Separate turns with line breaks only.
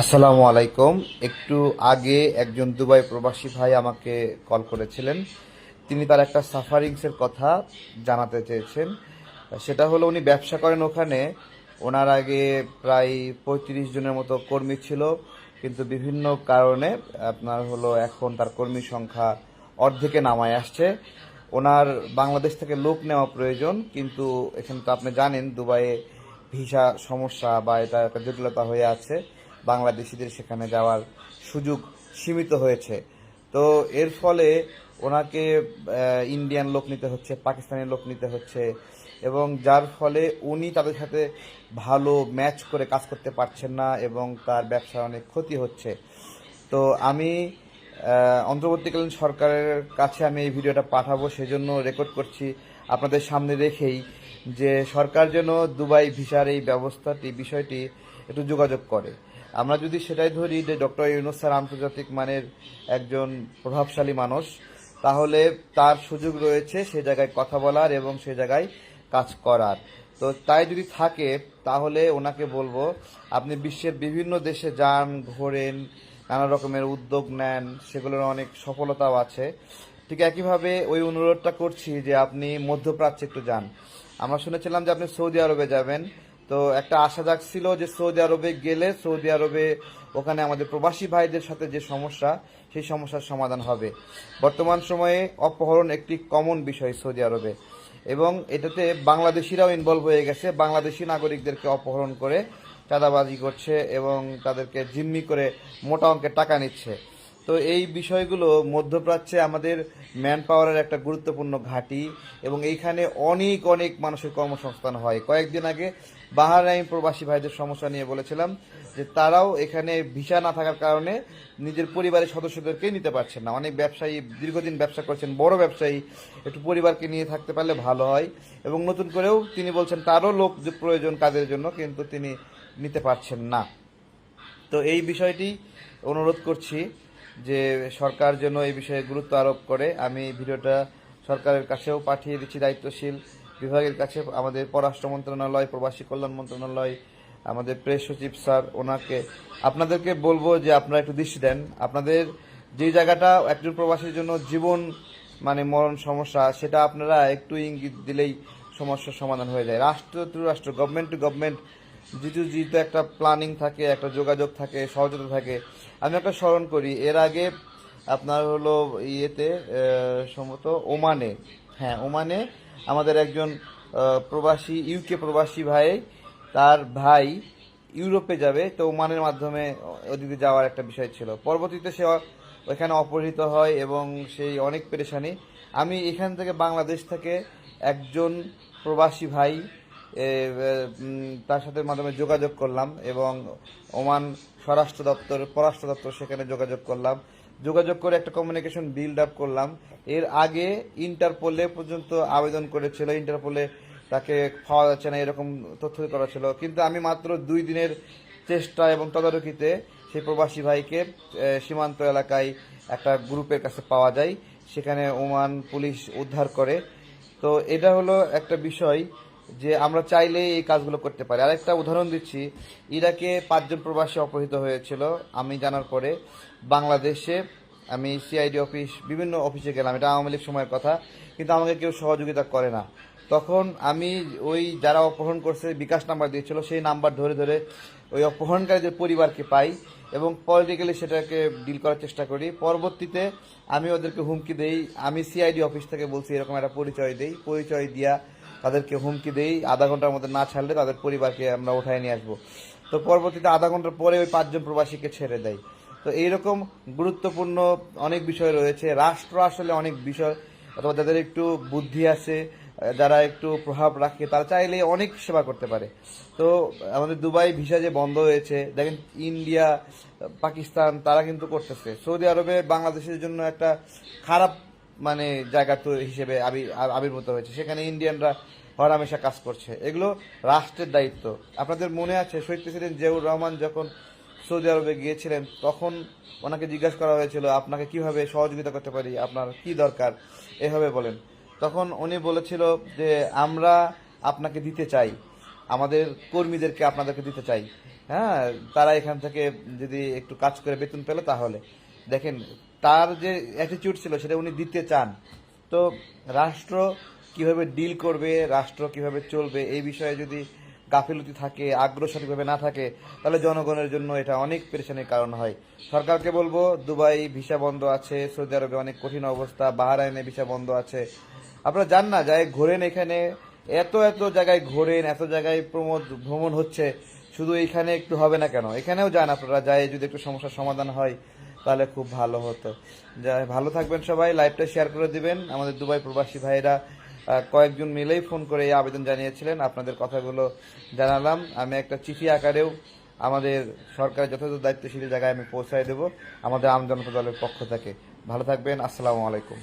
আসসালামু আলাইকুম। একটু আগে একজন দুবাই প্রবাসী ভাই আমাকে কল করেছিলেন। তিনি তার একটা সাফারিংসের কথা জানাতে চেয়েছেন। সেটা হলো উনি ব্যবসা করেন ওখানে। ওনার আগে প্রায় পঁয়ত্রিশ জনের মতো কর্মী ছিল। কিন্তু বিভিন্ন কারণে আপনার হলো এখন তার কর্মী সংখ্যা অর্ধেকে নামায় আসছে। ওনার বাংলাদেশ থেকে লোক নেওয়া প্রয়োজন। কিন্তু এখানে তো আপনি জানেন, দুবাইয়ে ভিসা সমস্যা বা এটা একটা জটিলতা হয়ে আছে। বাংলাদেশিদের সেখানে যাওয়ার সুযোগ সীমিত হয়েছে। তো এর ফলে ওনাকে ইন্ডিয়ান লোক নিতে হচ্ছে, পাকিস্তানি লোক নিতে হচ্ছে, এবং যার ফলে উনি তাদের সাথে ভালো ম্যাচ করে কাজ করতে পারছেন না এবং তার ব্যবসার অনেক ক্ষতি হচ্ছে। তো আমি অন্তর্বর্তীকালীন সরকারের কাছে আমি এই ভিডিওটা পাঠাবো, সেজন্য রেকর্ড করছি আপনাদের সামনে রেখেই যে সরকার যেন দুবাই ভিসার এই ব্যবস্থাটি, বিষয়টি একটু যোগাযোগ করে। আমরা যদি সেটাই ধরি যে ডক্টর ইউনুস স্যার আন্তর্জাতিক মানের একজন প্রভাবশালী মানুষ, তাহলে তার সুযোগ রয়েছে সে জায়গায় কথা বলার এবং সে জায়গায় কাজ করার। তো তাই যদি থাকে, তাহলে ওনাকে বলব, আপনি বিশ্বের বিভিন্ন দেশে যান, ঘোরেন, নানা রকমের উদ্যোগ নেন, সেগুলোর অনেক সফলতাও আছে। ঠিক একইভাবে ওই অনুরোধটা করছি যে আপনি মধ্যপ্রাচ্যে একটু যান। আমরা শুনেছিলাম যে আপনি সৌদি আরবে যাবেন। তো একটা আশা জাগছিল যে সৌদি আরবে গেলে সৌদি আরবে ওখানে আমাদের প্রবাসী ভাইদের সাথে যে সমস্যা, সেই সমস্যার সমাধান হবে। বর্তমান সময়ে অপহরণ একটি কমন বিষয় সৌদি আরবে। এবং এটাতে বাংলাদেশিরাও ইনভলভ হয়ে গেছে। বাংলাদেশি নাগরিকদেরকে অপহরণ করে চাঁদাবাজি করছে এবং তাদেরকে জিম্মি করে মোটা অঙ্কের টাকা নিচ্ছে। তো এই বিষয়গুলো মধ্যপ্রাচ্যে আমাদের ম্যান পাওয়ারের একটা গুরুত্বপূর্ণ ঘাঁটি এবং এইখানে অনেক অনেক মানুষের কর্মসংস্থান হয়। কয়েকদিন আগে বাহারাইন প্রবাসী ভাইদের সমস্যা নিয়ে বলেছিলাম যে তারাও এখানে ভিসা না থাকার কারণে নিজের পরিবারের সদস্যদেরকে নিতে পারছেন না। অনেক ব্যবসায়ী দীর্ঘদিন ব্যবসা করছেন, বড় ব্যবসায়ী, একটু পরিবারকে নিয়ে থাকতে পারলে ভালো হয় এবং নতুন করেও তিনি বলছেন তারও লোক প্রয়োজন কাজের জন্য কিন্তু তিনি নিতে পারছেন না। তো এই বিষয়টি অনুরোধ করছি। যে সরকার যেন এই বিষয়ে গুরুত্ব আরোপ করে, আমি ভিডিওটা সরকারের কাছেও পাঠিয়ে দিচ্ছি, দায়িত্বশীল বিভাগের কাছে। আমাদের পররাষ্ট্র মন্ত্রণালয়, প্রবাসী কল্যাণ মন্ত্রণালয়, আমাদের প্রেস সচিব স্যার, ওনাকে আপনাদেরকে বলব যে আপনারা একটু দৃষ্টি দেন। আপনাদের যে জায়গাটা একজন প্রবাসীর জন্য জীবন মানে মরণ সমস্যা, সেটা আপনারা একটু ইঙ্গিত দিলেই সমস্যার সমাধান হয়ে যায়। রাষ্ট্র টু রাষ্ট্র গভর্নমেন্ট টু গভর্নমেন্ট যেহেতু যেহেতু একটা প্ল্যানিং থাকে, একটা যোগাযোগ থাকে, সহজতা থাকে। আমি একটা স্মরণ করি, এর আগে আপনার হলো ইয়েতে সম্ভবত ওমানে। হ্যাঁ ওমানে আমাদের একজন প্রবাসী ইউকে প্রবাসী ভাই, তার ভাই ইউরোপে যাবে, তো ওমানের মাধ্যমে ওদিকে যাওয়ার একটা বিষয় ছিল। পরবর্তীতে সে ওখানে অপহৃত হয় এবং সেই অনেক পেরেশানি। আমি এখান থেকে বাংলাদেশ থেকে একজন প্রবাসী ভাই তার সাথে মাধ্যমে যোগাযোগ করলাম এবং ওমান স্বরাষ্ট্র দপ্তর, পররাষ্ট্র দপ্তর সেখানে যোগাযোগ করলাম। যোগাযোগ করে একটা কমিউনিকেশন বিল্ড আপ করলাম। এর আগে ইন্টারপোলে পর্যন্ত আবেদন করেছিল ইন্টারপোলে তাকে পাওয়া যাচ্ছে না, এরকম তথ্য করা ছিল। কিন্তু আমি মাত্র দুই দিনের চেষ্টা এবং তদারকিতে সেই প্রবাসী ভাইকে সীমান্ত এলাকায় একটা গ্রুপের কাছে পাওয়া যায়। সেখানে ওমান পুলিশ উদ্ধার করে। তো এটা হলো একটা বিষয়। যে আমরা চাইলে এই কাজগুলো করতে পারি। আরেকটা উদাহরণ দিচ্ছি। ইরাকে পাঁচজন প্রবাসী অপহৃত হয়েছিল, আমি জানার পরে। বাংলাদেশে আমি সিআইডি অফিস, বিভিন্ন অফিসে গেলাম। এটা আওয়ামী লীগ সময়ের কথা, কিন্তু আমাকে কেউ সহযোগিতা করে না। তখন আমি ওই যারা অপহরণ করছে, বিকাশ নাম্বার দিয়েছিল, সেই নাম্বার ধরে ধরে ওই অপহরণকারীদের পরিবারকে পাই এবং পলিটিক্যালি সেটাকে ডিল করার চেষ্টা করি। পরবর্তীতে আমি ওদেরকে হুমকি দেই। আমি সিআইডি অফিস থেকে বলছি, এরকম একটা পরিচয় দেই। পরিচয় দিয়া তাদেরকে হুমকি দেই, আধা ঘণ্টার মধ্যে না ছাড়লে তাদের পরিবারকে আমরা উঠায় নিয়ে আসব। তো পরবর্তীতে আধা ঘণ্টার পরে ওই পাঁচজন প্রবাসীকে ছেড়ে দেয়। তো এইরকম গুরুত্বপূর্ণ অনেক বিষয় রয়েছে। রাষ্ট্র আসলে অনেক বিষয়, অথবা যাদের একটু বুদ্ধি আছে, যারা একটু প্রভাব রাখে, তারা চাইলে অনেক সেবা করতে পারে। তো আমাদের দুবাই ভিসা যে বন্ধ হয়েছে, দেখেন ইন্ডিয়া, পাকিস্তান, তারা কিন্তু করতেছে। সৌদি আরবে বাংলাদেশের জন্য একটা খারাপ মানে জায়গা হিসেবে আবি- আবির্ভূত হয়েছে। সেখানে ইন্ডিয়ানরা হরামেশা কাজ করছে। এগুলো রাষ্ট্রের দায়িত্ব। আপনাদের মনে আছে শহীদ প্রেসিডেন্ট জিয়াউর রহমান যখন সৌদি আরবে গিয়েছিলেন, তখন ওনাকে জিজ্ঞাসা করা হয়েছিল, আপনাকে কীভাবে সহযোগিতা করতে পারি? আপনার কি দরকার? এভাবে বলেন। তখন উনি বলেছিল যে, আমরা আপনাকে দিতে চাই। আমাদের কর্মীদেরকে আপনাদেরকে দিতে চাই। হ্যাঁ তারা এখান থেকে যদি একটু কাজ করে বেতন পেলে তাহলে। দেখেন তার যে অ্যাটিটিউড ছিল সেটা উনি দিতে চান। তো রাষ্ট্র কীভাবে ডিল করবে, রাষ্ট্র কীভাবে চলবে, এই বিষয়ে যদি গাফিলতি থাকে আগ্রহ সঠিকভাবে না থাকে, তাহলে জনগণের জন্য এটা অনেক পেরেশানির কারণ হয়। সরকারকে বলব, দুবাই ভিসা বন্ধ আছে, সৌদি আরবে অনেক কঠিন অবস্থা, বাহারাইনে ভিসা বন্ধ আছে। আপনারা যান না, যাই ঘোরেন এখানে, এত এত জায়গায় ঘোরেন, এত জায়গায় প্রমোদ, ভ্রমণ হচ্ছে, শুধু এখানে একটু হবে না কেন? এখানেও যান আপনারা, যাই যদি একটু সমস্যার সমাধান হয়। তাহলে খুব ভালো হতো। যাই, ভালো থাকবেন সবাই লাইভটা শেয়ার করে দিবেন। আমাদের দুবাই প্রবাসী ভাইরা কয়েকজন মিলেই ফোন করে এই আবেদন জানিয়েছিলেন। আপনাদের কথাগুলো জানালাম। আমি একটা চিঠি আকারেও আমাদের সরকারের যথাযথ দায়িত্বশীল জায়গায় আমি পৌঁছায় দেব। আমাদের আমজনতা দলের পক্ষ থেকে। ভালো থাকবেন। আসসালামু আলাইকুম।